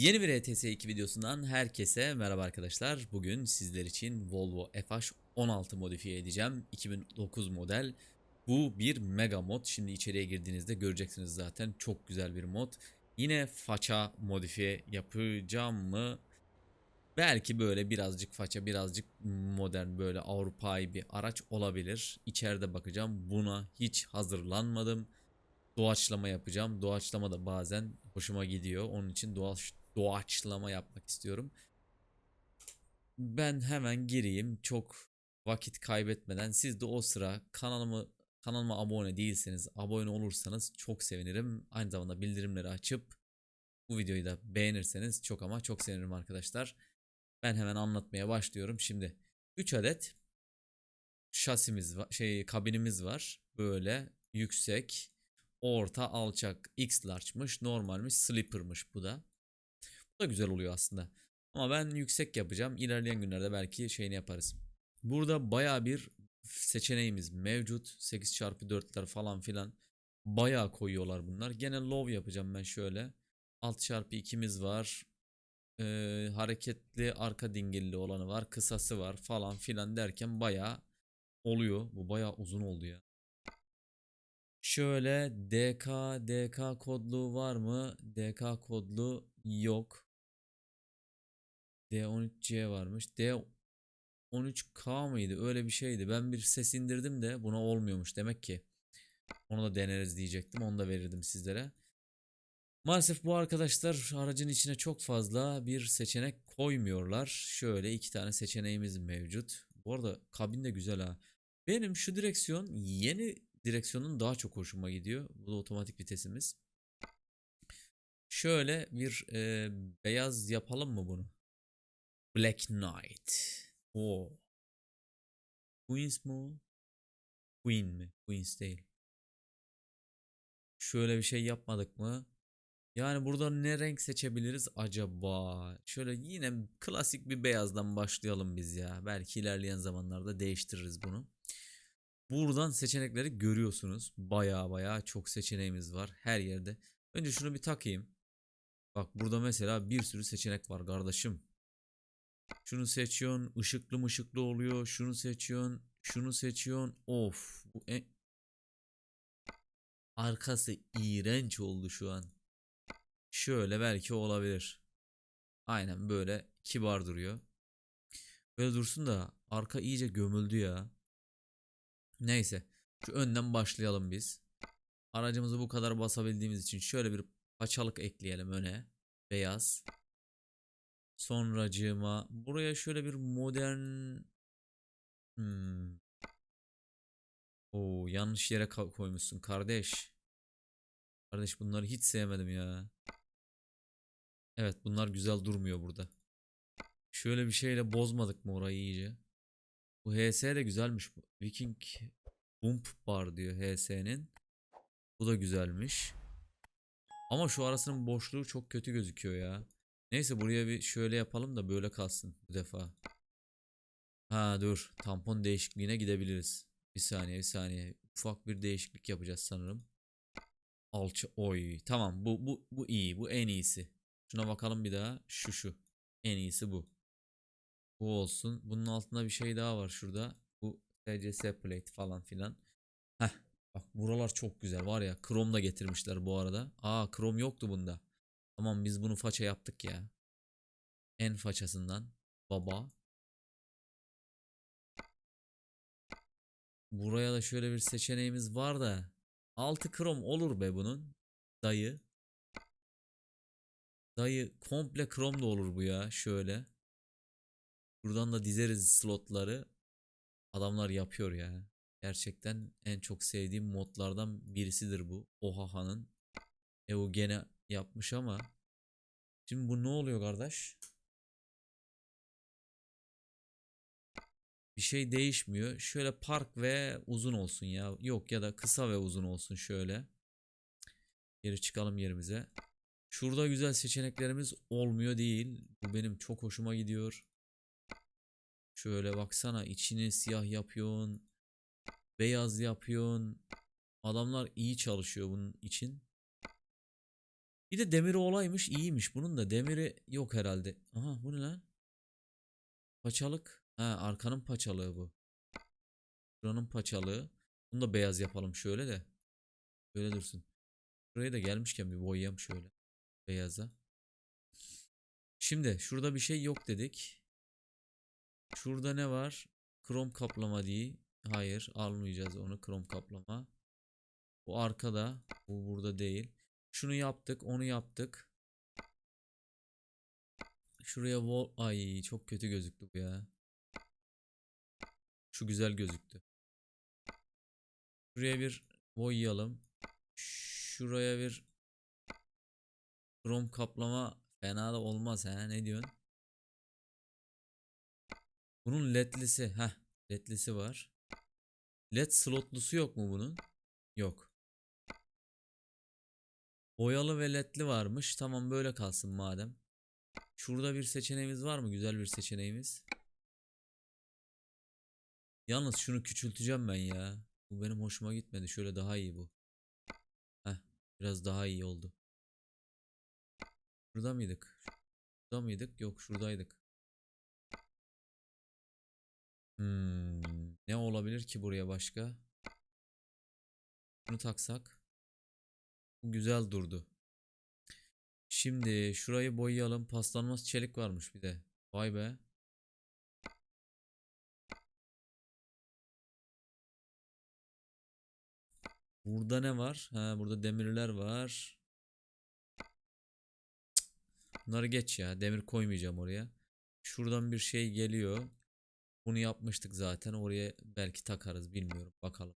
Yeni bir ETS 2 videosundan herkese merhaba arkadaşlar. Bugün sizler için Volvo FH16 modifiye edeceğim. 2009 model. Bu bir mega mod. Şimdi içeriye girdiğinizde göreceksiniz zaten. Çok güzel bir mod. Yine faça modifiye yapacağım mı? Belki böyle birazcık faça, birazcık modern böyle Avrupa'yı bir araç olabilir. İçeride bakacağım. Buna hiç hazırlanmadım doğaçlama yapacağım. Doğaçlama da bazen hoşuma gidiyor. Onun için doğaç, doğaçlama yapmak istiyorum. Ben hemen gireyim. Çok vakit kaybetmeden siz de o sıra kanalımı kanalıma abone değilseniz abone olursanız çok sevinirim. Aynı zamanda bildirimleri açıp bu videoyu da beğenirseniz çok ama çok sevinirim arkadaşlar. Ben hemen anlatmaya başlıyorum. Şimdi 3 adet şasimiz var, şey kabinimiz var. Böyle yüksek, orta, alçak, X large'mış, normalmiş, sleeper'mış bu da. Da güzel oluyor aslında. Ama ben yüksek yapacağım. İlerleyen günlerde belki şeyini yaparız. Burada baya bir seçeneğimiz mevcut. 8x4'ler falan filan. Baya koyuyorlar bunlar. Gene low yapacağım ben şöyle. 6x2'miz var. Ee, hareketli arka dingilli olanı var. Kısası var falan filan derken baya oluyor. Bu baya uzun oldu ya. Şöyle DK DK kodlu var mı? DK kodlu yok. D13C varmış. D13K mıydı? Öyle bir şeydi. Ben bir ses indirdim de buna olmuyormuş demek ki. Onu da deneriz diyecektim. Onu da verirdim sizlere. Maalesef bu arkadaşlar aracın içine çok fazla bir seçenek koymuyorlar. Şöyle iki tane seçeneğimiz mevcut. Bu arada kabin de güzel ha. Benim şu direksiyon yeni direksiyonun daha çok hoşuma gidiyor. Bu da otomatik vitesimiz. Şöyle bir e, beyaz yapalım mı bunu? Black Knight. O. Queens mu? Queen mi? Queens değil. Şöyle bir şey yapmadık mı? Yani burada ne renk seçebiliriz acaba? Şöyle yine klasik bir beyazdan başlayalım biz ya. Belki ilerleyen zamanlarda değiştiririz bunu. Buradan seçenekleri görüyorsunuz. Baya baya çok seçeneğimiz var her yerde. Önce şunu bir takayım. Bak burada mesela bir sürü seçenek var kardeşim. Şunu seçiyorsun, ışıklı mışıklı oluyor. Şunu seçiyorsun, şunu seçiyorsun. Of, bu en... Arkası iğrenç oldu şu an. Şöyle belki olabilir. Aynen böyle kibar duruyor. Böyle dursun da arka iyice gömüldü ya. Neyse. Şu önden başlayalım biz. Aracımızı bu kadar basabildiğimiz için şöyle bir paçalık ekleyelim öne. Beyaz. Sonracığıma buraya şöyle bir modern hmm. Oo, yanlış yere koymuşsun kardeş. Kardeş bunları hiç sevmedim ya. Evet bunlar güzel durmuyor burada. Şöyle bir şeyle bozmadık mı orayı iyice? Bu HS de güzelmiş. Viking Bump Bar diyor HS'nin. Bu da güzelmiş. Ama şu arasının boşluğu çok kötü gözüküyor ya. Neyse buraya bir şöyle yapalım da böyle kalsın bu defa. Ha dur. Tampon değişikliğine gidebiliriz. Bir saniye bir saniye. Ufak bir değişiklik yapacağız sanırım. Alça oy. Tamam bu bu bu iyi. Bu en iyisi. Şuna bakalım bir daha. Şu şu. En iyisi bu. Bu olsun. Bunun altında bir şey daha var şurada. Bu SCS plate falan filan. Heh. Bak buralar çok güzel var ya. Krom da getirmişler bu arada. Aa krom yoktu bunda. Tamam biz bunu faça yaptık ya. En façasından. Baba. Buraya da şöyle bir seçeneğimiz var da. Altı krom olur be bunun. Dayı. Dayı komple krom da olur bu ya. Şöyle. Buradan da dizeriz slotları. Adamlar yapıyor ya. Gerçekten en çok sevdiğim modlardan birisidir bu. Ohaha'nın. E o gene yapmış ama. Şimdi bu ne oluyor kardeş? Bir şey değişmiyor. Şöyle park ve uzun olsun ya. Yok ya da kısa ve uzun olsun şöyle. Geri çıkalım yerimize. Şurada güzel seçeneklerimiz olmuyor değil. Bu benim çok hoşuma gidiyor. Şöyle baksana içini siyah yapıyorsun. Beyaz yapıyorsun. Adamlar iyi çalışıyor bunun için. Bir de demiri olaymış iyiymiş. Bunun da demiri yok herhalde. Aha bu ne lan? Paçalık. Ha arkanın paçalığı bu. Buranın paçalığı. Bunu da beyaz yapalım şöyle de. Böyle dursun. Buraya da gelmişken bir boyayalım şöyle. Beyaza. Şimdi şurada bir şey yok dedik. Şurada ne var? Krom kaplama değil. Hayır almayacağız onu krom kaplama. Bu arkada. Bu burada değil. Şunu yaptık onu yaptık. Şuraya wall... Ay çok kötü gözüktü bu ya. Şu güzel gözüktü. Şuraya bir boyayalım. Şuraya bir krom kaplama fena da olmaz ha ne diyorsun? Bunun ledlisi ha ledlisi var. Led slotlusu yok mu bunun? Yok. Boyalı ve ledli varmış. Tamam böyle kalsın madem. Şurada bir seçeneğimiz var mı? Güzel bir seçeneğimiz. Yalnız şunu küçülteceğim ben ya. Bu benim hoşuma gitmedi. Şöyle daha iyi bu. Heh, biraz daha iyi oldu. Şurada mıydık? Şurada mıydık? Yok şuradaydık. Hmm, ne olabilir ki buraya başka? Bunu taksak. Güzel durdu. Şimdi şurayı boyayalım. Paslanmaz çelik varmış bir de. Vay be. Burada ne var? Ha burada demirler var. Bunları geç ya. Demir koymayacağım oraya. Şuradan bir şey geliyor. Bunu yapmıştık zaten. Oraya belki takarız. Bilmiyorum. Bakalım.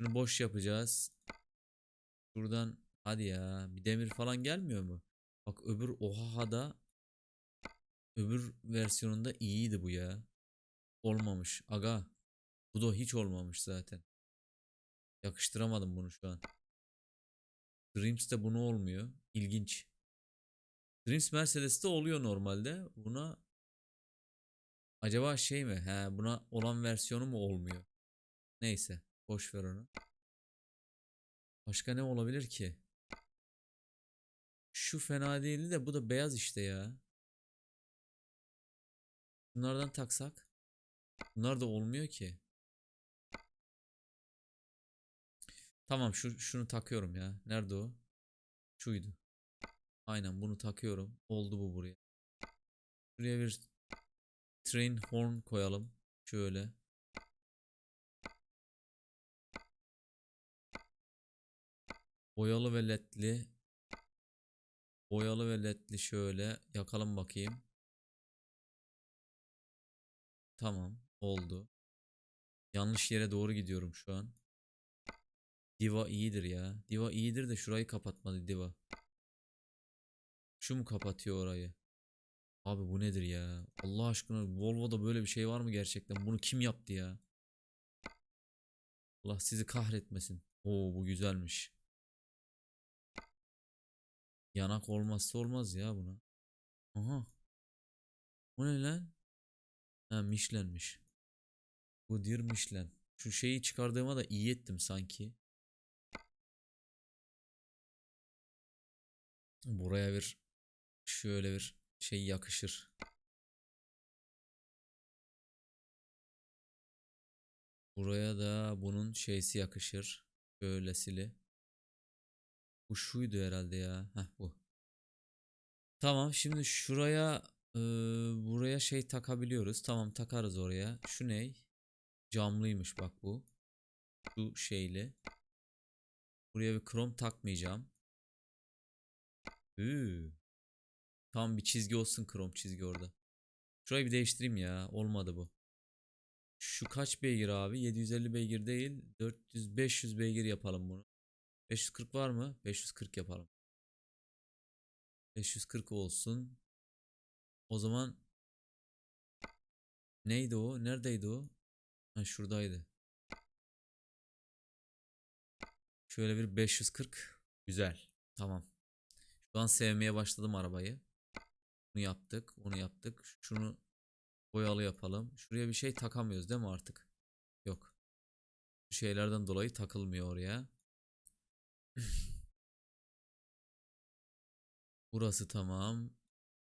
Bunu boş yapacağız. Şuradan hadi ya. Bir demir falan gelmiyor mu? Bak öbür Oha'da öbür versiyonunda iyiydi bu ya. Olmamış. Aga. Bu da hiç olmamış zaten. Yakıştıramadım bunu şu an. Dreams'te bunu olmuyor. İlginç. Dreams Mercedes'te oluyor normalde. Buna acaba şey mi? He, buna olan versiyonu mu olmuyor? Neyse, boş ver onu. Başka ne olabilir ki? Şu fena değildi de bu da beyaz işte ya. Bunlardan taksak. Bunlar da olmuyor ki. Tamam şu şunu takıyorum ya. Nerede o? Şuydu. Aynen bunu takıyorum. Oldu bu buraya. Buraya bir train horn koyalım. Şöyle. Boyalı ve ledli. Boyalı ve ledli şöyle yakalım bakayım. Tamam oldu. Yanlış yere doğru gidiyorum şu an. Diva iyidir ya. Diva iyidir de şurayı kapatmadı Diva. Şu mu kapatıyor orayı? Abi bu nedir ya? Allah aşkına Volvo'da böyle bir şey var mı gerçekten? Bunu kim yaptı ya? Allah sizi kahretmesin. Oo bu güzelmiş. Yanak olmazsa olmaz ya buna. Aha. Bu ne lan? Ha Michelin'miş. Bu dir Michelin. Şu şeyi çıkardığıma da iyi ettim sanki. Buraya bir şöyle bir şey yakışır. Buraya da bunun şeysi yakışır. Şöylesili. Bu şuydu herhalde ya. Heh bu. Tamam şimdi şuraya e, buraya şey takabiliyoruz. Tamam takarız oraya. Şu ney? Camlıymış bak bu. Şu şeyli. Buraya bir krom takmayacağım. Üü. Tam bir çizgi olsun krom çizgi orada. Şurayı bir değiştireyim ya. Olmadı bu. Şu kaç beygir abi? 750 beygir değil. 400 500 beygir yapalım bunu. 540 var mı? 540 yapalım. 540 olsun. O zaman neydi o? Neredeydi o? Ha şuradaydı. Şöyle bir 540. Güzel. Tamam. Şu an sevmeye başladım arabayı. Bunu yaptık. Onu yaptık. Şunu boyalı yapalım. Şuraya bir şey takamıyoruz değil mi artık? Yok. Bu şeylerden dolayı takılmıyor oraya. Burası tamam.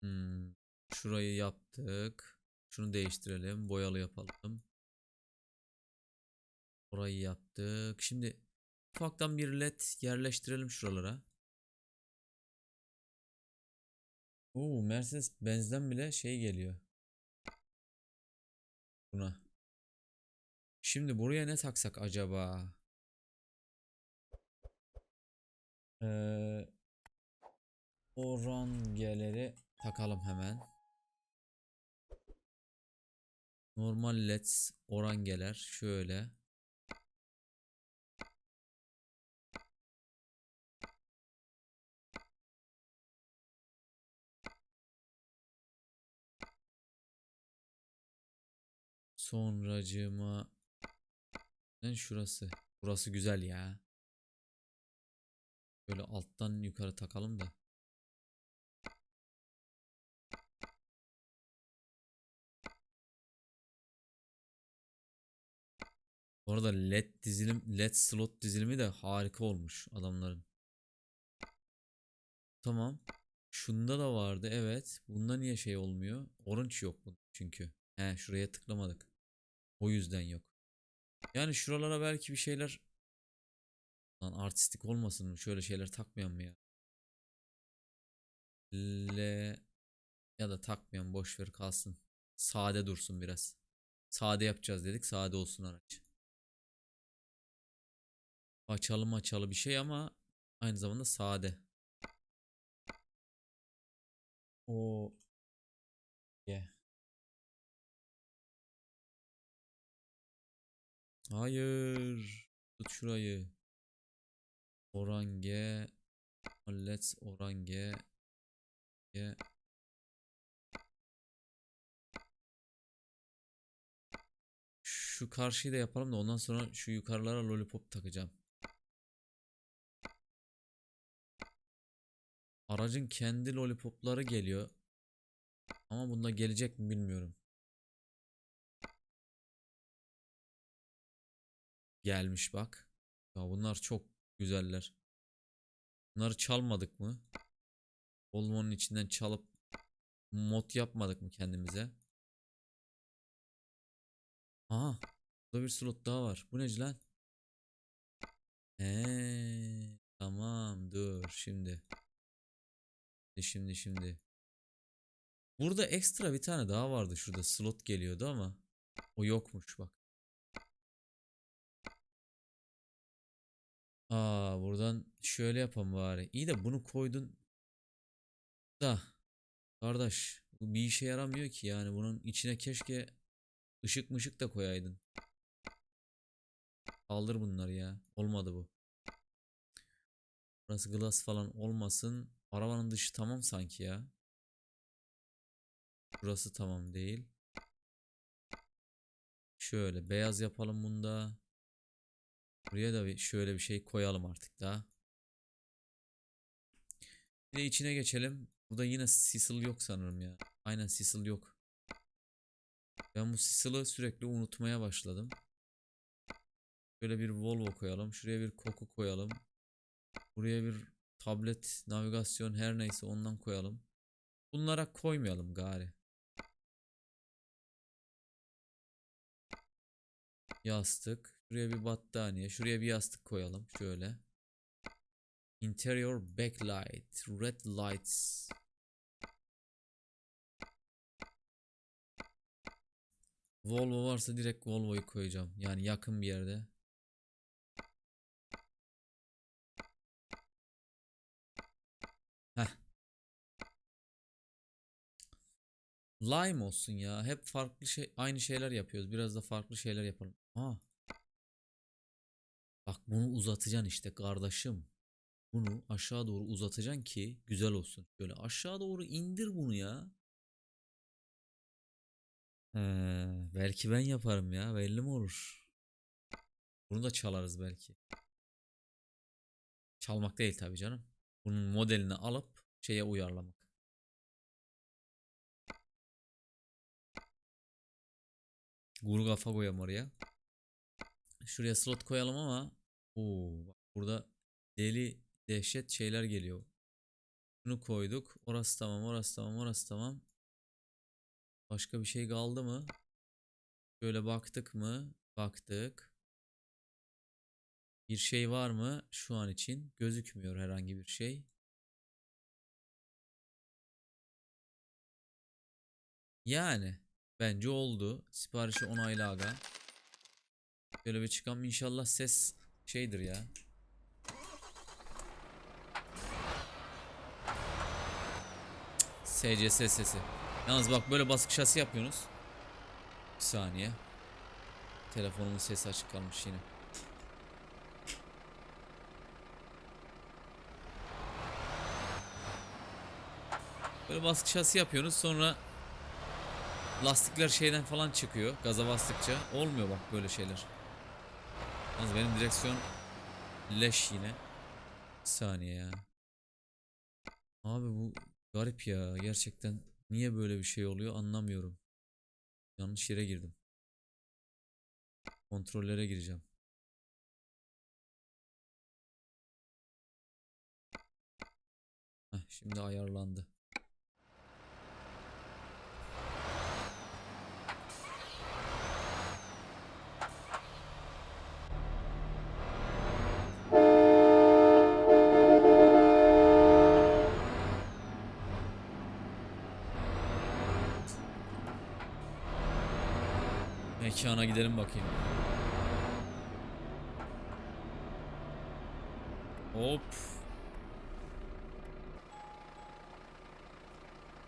Hmm, Şurayı yaptık. Şunu değiştirelim. Boyalı yapalım. Orayı yaptık. Şimdi ufaktan bir led yerleştirelim şuralara. Oo, Mercedes Benz'den bile şey geliyor. Buna. Şimdi buraya ne taksak acaba? Ee, orangeleri takalım hemen. Normal leds orangeler şöyle. Sonracığıma ben şurası. Burası güzel ya. Böyle alttan yukarı takalım da. Bu arada LED dizilim, LED slot dizilimi de harika olmuş adamların. Tamam. Şunda da vardı evet. Bunda niye şey olmuyor? Orange yok çünkü. He şuraya tıklamadık. O yüzden yok. Yani şuralara belki bir şeyler Lan artistik olmasın mı? Şöyle şeyler takmayan mı ya? L ya da takmayan boş ver kalsın. Sade dursun biraz. Sade yapacağız dedik. Sade olsun araç. Açalı açalı bir şey ama aynı zamanda sade. O yeah. Hayır. Tut şurayı. Orange. Let's orange. Ge- Şu karşıyı da yapalım da ondan sonra şu yukarılara lollipop takacağım. Aracın kendi lollipopları geliyor. Ama bunda gelecek mi bilmiyorum. Gelmiş bak. Ya bunlar çok güzeller. Bunları çalmadık mı? Volvo'nun içinden çalıp mod yapmadık mı kendimize? Aha. Burada bir slot daha var. Bu ne lan? He, tamam dur şimdi. Şimdi şimdi. Burada ekstra bir tane daha vardı şurada slot geliyordu ama o yokmuş bak. Aa buradan şöyle yapalım bari. İyi de bunu koydun da kardeş bu bir işe yaramıyor ki yani bunun içine keşke ışık mışık da koyaydın. Kaldır bunları ya. Olmadı bu. Burası glass falan olmasın. Arabanın dışı tamam sanki ya. Burası tamam değil. Şöyle beyaz yapalım bunda. Buraya da bir şöyle bir şey koyalım artık daha. Bir de içine geçelim. Burada yine Cecil yok sanırım ya. Aynen Cecil yok. Ben bu Cecil'ı sürekli unutmaya başladım. Şöyle bir Volvo koyalım. Şuraya bir koku koyalım. Buraya bir tablet, navigasyon her neyse ondan koyalım. Bunlara koymayalım gari. Yastık. Şuraya bir battaniye. Şuraya bir yastık koyalım. Şöyle. Interior backlight. Red lights. Volvo varsa direkt Volvo'yu koyacağım. Yani yakın bir yerde. Heh. Lime olsun ya. Hep farklı şey aynı şeyler yapıyoruz. Biraz da farklı şeyler yapalım. Ha. Bak bunu uzatacaksın işte kardeşim. Bunu aşağı doğru uzatacaksın ki güzel olsun. Böyle aşağı doğru indir bunu ya. He, belki ben yaparım ya. Belli mi olur? Bunu da çalarız belki. Çalmak değil tabii canım. Bunun modelini alıp şeye uyarlamak. Guru kafa koyalım oraya. Şuraya slot koyalım ama Oo, burada deli dehşet şeyler geliyor. Şunu koyduk. Orası tamam, orası tamam, orası tamam. Başka bir şey kaldı mı? Şöyle baktık mı? Baktık. Bir şey var mı şu an için? Gözükmüyor herhangi bir şey. Yani bence oldu. Siparişi onayla aga. Şöyle bir çıkalım inşallah ses şeydir ya. SCS sesi. Yalnız bak böyle baskı şasi yapıyorsunuz. Bir saniye. Telefonumun sesi açık kalmış yine. Böyle baskı şasi yapıyorsunuz sonra lastikler şeyden falan çıkıyor gaza bastıkça. Olmuyor bak böyle şeyler. Yalnız benim direksiyon leş yine. Bir saniye ya. Abi bu garip ya gerçekten. Niye böyle bir şey oluyor anlamıyorum. Yanlış yere girdim. Kontrollere gireceğim. Heh, şimdi ayarlandı. Mekana gidelim bakayım. Hop.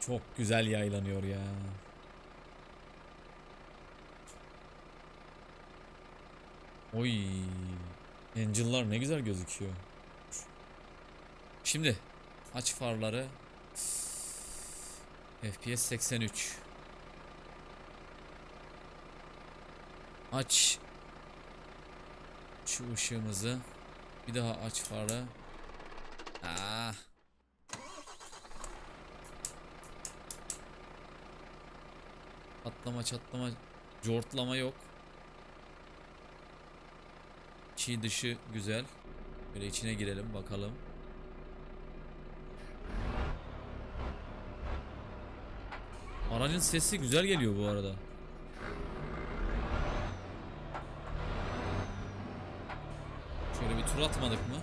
Çok güzel yaylanıyor ya. Oy. Angel'lar ne güzel gözüküyor. Şimdi aç farları. FPS 83. Aç şu ışığımızı. Bir daha aç farı. Aa. Patlama çatlama cortlama yok. Çiğ dışı güzel. Böyle içine girelim bakalım. Aracın sesi güzel geliyor bu arada. Şöyle bir tur atmadık mı?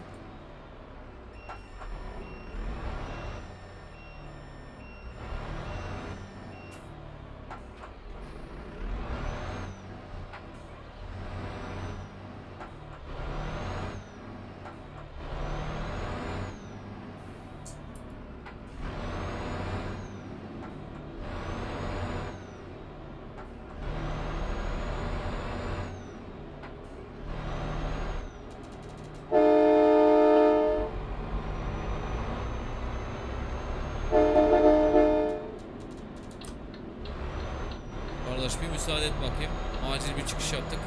Kardeş bir müsaade et bakayım. Acil bir çıkış yaptık.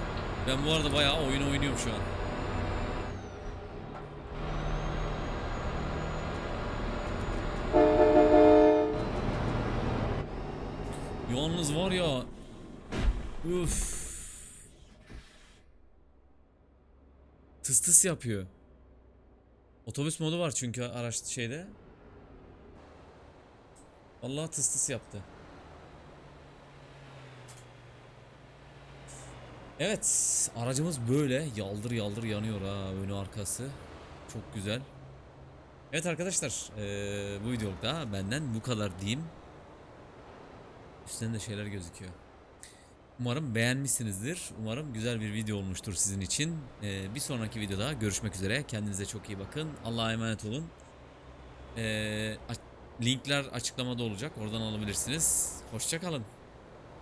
Ben bu arada bayağı oyun oynuyorum şu an. Yalnız var ya. Üf. Tıs tıs yapıyor. Otobüs modu var çünkü araç şeyde. Allah tıs tıs yaptı. Evet, aracımız böyle yaldır yaldır yanıyor ha önü arkası. Çok güzel. Evet arkadaşlar, eee, bu videolukta benden bu kadar diyeyim. Üstten de şeyler gözüküyor. Umarım beğenmişsinizdir. Umarım güzel bir video olmuştur sizin için. Eee, bir sonraki videoda görüşmek üzere. Kendinize çok iyi bakın. Allah'a emanet olun. Eee, a- linkler açıklamada olacak. Oradan alabilirsiniz. Hoşçakalın.